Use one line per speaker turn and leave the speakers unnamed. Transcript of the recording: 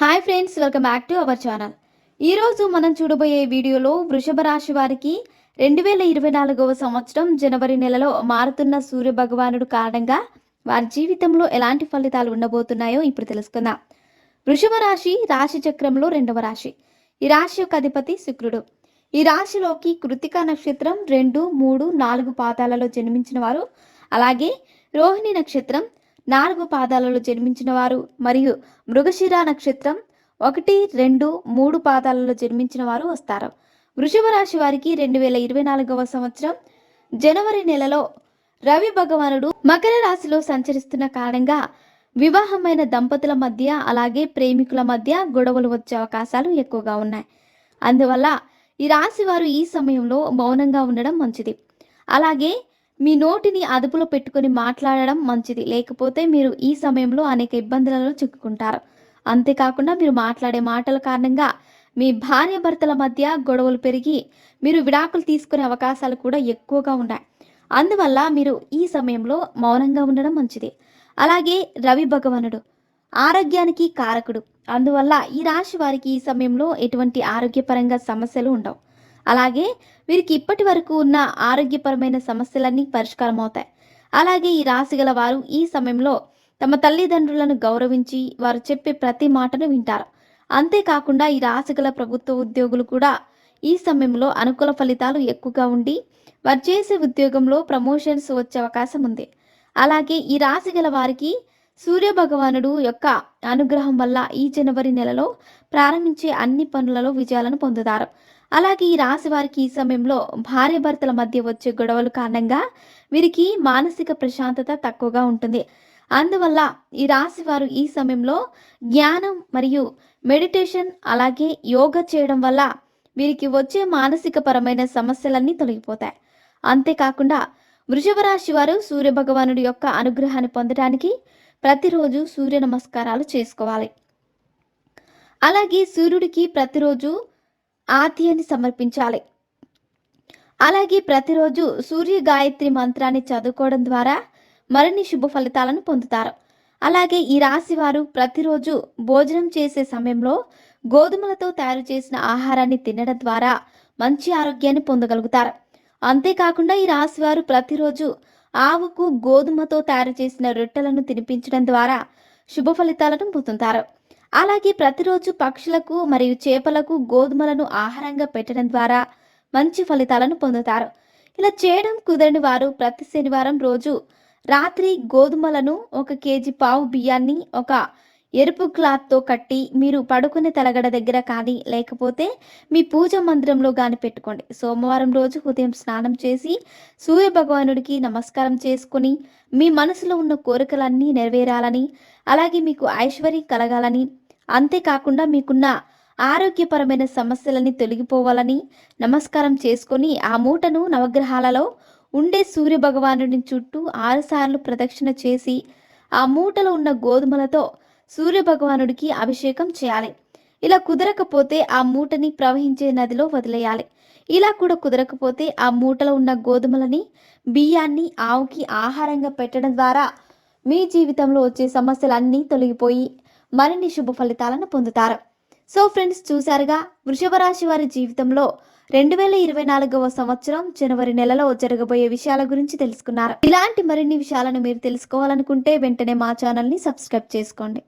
Hi friends welcome back to our channel. ఈరోజు మనం చూడబోయే వీడియోలో వృషభ రాశి వారికి రెండు వేల ఇరవై నాలుగవ సంవత్సరం జనవరి నెలలో మారుతున్న సూర్య భగవానుడు కారణంగా వారి జీవితంలో ఎలాంటి ఫలితాలు ఉండబోతున్నాయో ఇప్పుడు తెలుసుకుందాం. వృషభ రాశి రాశి చక్రంలో రెండవ రాశి. ఈ రాశి యొక్క అధిపతి శుక్రుడు. ఈ రాశిలోకి కృతికా నక్షత్రం రెండు మూడు నాలుగు పాదాలలో జన్మించిన వారు. అలాగే రోహిణి నక్షత్రం నాలుగు పాదాలలో జన్మించిన వారు మరియు మృగశిర నక్షత్రం ఒకటి రెండు మూడు పాదాలలో జన్మించిన వారు వస్తారు. వృషభ రాశి వారికి రెండు వేల ఇరవై నాలుగవ సంవత్సరం జనవరి నెలలో రవి భగవానుడు మకర రాశిలో సంచరిస్తున్న కారణంగా వివాహమైన దంపతుల మధ్య అలాగే ప్రేమికుల మధ్య గొడవలు వచ్చే అవకాశాలు ఎక్కువగా ఉన్నాయి. అందువల్ల ఈ రాశి వారు ఈ సమయంలో మౌనంగా ఉండడం మంచిది. అలాగే మీ నోటిని అదుపులో పెట్టుకొని మాట్లాడడం మంచిది. లేకపోతే మీరు ఈ సమయంలో అనేక ఇబ్బందులలో చిక్కుకుంటారు. అంతేకాకుండా మీరు మాట్లాడే మాటల కారణంగా మీ భార్య భర్తల మధ్య గొడవలు పెరిగి మీరు విడాకులు తీసుకునే అవకాశాలు కూడా ఎక్కువగా ఉన్నాయి. అందువల్ల మీరు ఈ సమయంలో మౌనంగా ఉండడం మంచిది. అలాగే రవి భగవానుడు ఆరోగ్యానికి కారకుడు. అందువల్ల ఈ రాశి వారికి ఈ సమయంలో ఎటువంటి ఆరోగ్యపరంగా సమస్యలు ఉండవు. అలాగే వీరికి ఇప్పటి వరకు ఉన్న ఆరోగ్యపరమైన సమస్యలన్నీ పరిష్కారం అవుతాయి అలాగే ఈ రాశి గల వారు ఈ సమయంలో తమ తల్లిదండ్రులను గౌరవించి వారు చెప్పే ప్రతి మాటను వింటారు. అంతేకాకుండా ఈ రాశి గల ప్రభుత్వ ఉద్యోగులు కూడా ఈ సమయంలో అనుకూల ఫలితాలు ఎక్కువగా ఉండి వారు చేసే ఉద్యోగంలో ప్రమోషన్స్ వచ్చే అవకాశం ఉంది. అలాగే ఈ రాశి గల వారికి సూర్య భగవానుడు యొక్క అనుగ్రహం వల్ల ఈ జనవరి నెలలో ప్రారంభించే అన్ని పనులలో విజయాలను పొందుతారు. అలాగే ఈ రాశి వారికి ఈ సమయంలో భార్య భర్తల మధ్య వచ్చే గొడవల కారణంగా వీరికి మానసిక ప్రశాంతత తక్కువగా ఉంటుంది. అందువల్ల ఈ రాశి వారు ఈ సమయంలో జ్ఞానం మరియు మెడిటేషన్ అలాగే యోగా చేయడం వల్ల వీరికి వచ్చే మానసిక పరమైన సమస్యలన్నీ తొలగిపోతాయి. అంతేకాకుండా వృషభ రాశి వారు సూర్య భగవానుడి యొక్క అనుగ్రహాన్ని పొందడానికి ప్రతిరోజు సూర్య నమస్కారాలు చేసుకోవాలి. అలాగే సూర్యుడికి ప్రతిరోజు ఆతియాన్ని సమర్పించాలి. అలాగే ప్రతిరోజు సూర్య గాయత్రి మంత్రాన్ని చదువుకోవడం ద్వారా మరిన్ని శుభ ఫలితాలను పొందుతారు. అలాగే ఈ రాశి వారు ప్రతిరోజు భోజనం చేసే సమయంలో గోధుమలతో తయారు చేసిన ఆహారాన్ని తినడం ద్వారా మంచి ఆరోగ్యాన్ని పొందగలుగుతారు. అంతేకాకుండా ఈ రాశి వారు ప్రతిరోజు ఆవుకు గోధుమతో తయారు చేసిన రొట్టెలను తినిపించడం ద్వారా శుభ ఫలితాలను పొందుతారు. అలాగే ప్రతిరోజు పక్షులకు మరియు చేపలకు గోధుమలను ఆహారంగా పెట్టడం ద్వారా మంచి ఫలితాలను పొందుతారు. ఇలా చేయడం కుదరని వారు ప్రతి శనివారం రోజు రాత్రి గోధుమలను ఒక కేజీ పావు బియ్యాన్ని ఒక ఎరుపు క్లాత్తో కట్టి మీరు పడుకునే తలగడ దగ్గర కానీ లేకపోతే మీ పూజ మందిరంలో కానీ పెట్టుకోండి. సోమవారం రోజు ఉదయం స్నానం చేసి సూర్య భగవానుడికి నమస్కారం చేసుకుని మీ మనసులో ఉన్న కోరికలన్నీ నెరవేరాలని అలాగే మీకు ఐశ్వర్యం కలగాలని అంతేకాకుండా మీకున్న ఆరోగ్యపరమైన సమస్యలని తొలగిపోవాలని నమస్కారం చేసుకొని ఆ మూటను నవగ్రహాలలో ఉండే సూర్య భగవానుడి చుట్టూ ఆరుసార్లు ప్రదక్షిణ చేసి ఆ మూటలో ఉన్న గోధుమలతో సూర్య భగవానుడికి అభిషేకం చేయాలి. ఇలా కుదరకపోతే ఆ మూటని ప్రవహించే నదిలో వదిలేయాలి. ఇలా కూడా కుదరకపోతే ఆ మూటలో ఉన్న గోధుమలని బియ్యాన్ని ఆవుకి ఆహారంగా పెట్టడం ద్వారా మీ జీవితంలో వచ్చే సమస్యలన్నీ తొలగిపోయి మరిన్ని శుభ ఫలితాలను పొందుతారు. సో ఫ్రెండ్స్ చూసారుగా వృషభ రాశి వారి జీవితంలో రెండు వేల ఇరవై నాలుగవ సంవత్సరం జనవరి నెలలో జరగబోయే విషయాల గురించి తెలుసుకున్నారు. ఇలాంటి మరిన్ని విషయాలను మీరు తెలుసుకోవాలనుకుంటే వెంటనే మా ఛానల్ని సబ్స్క్రైబ్ చేసుకోండి.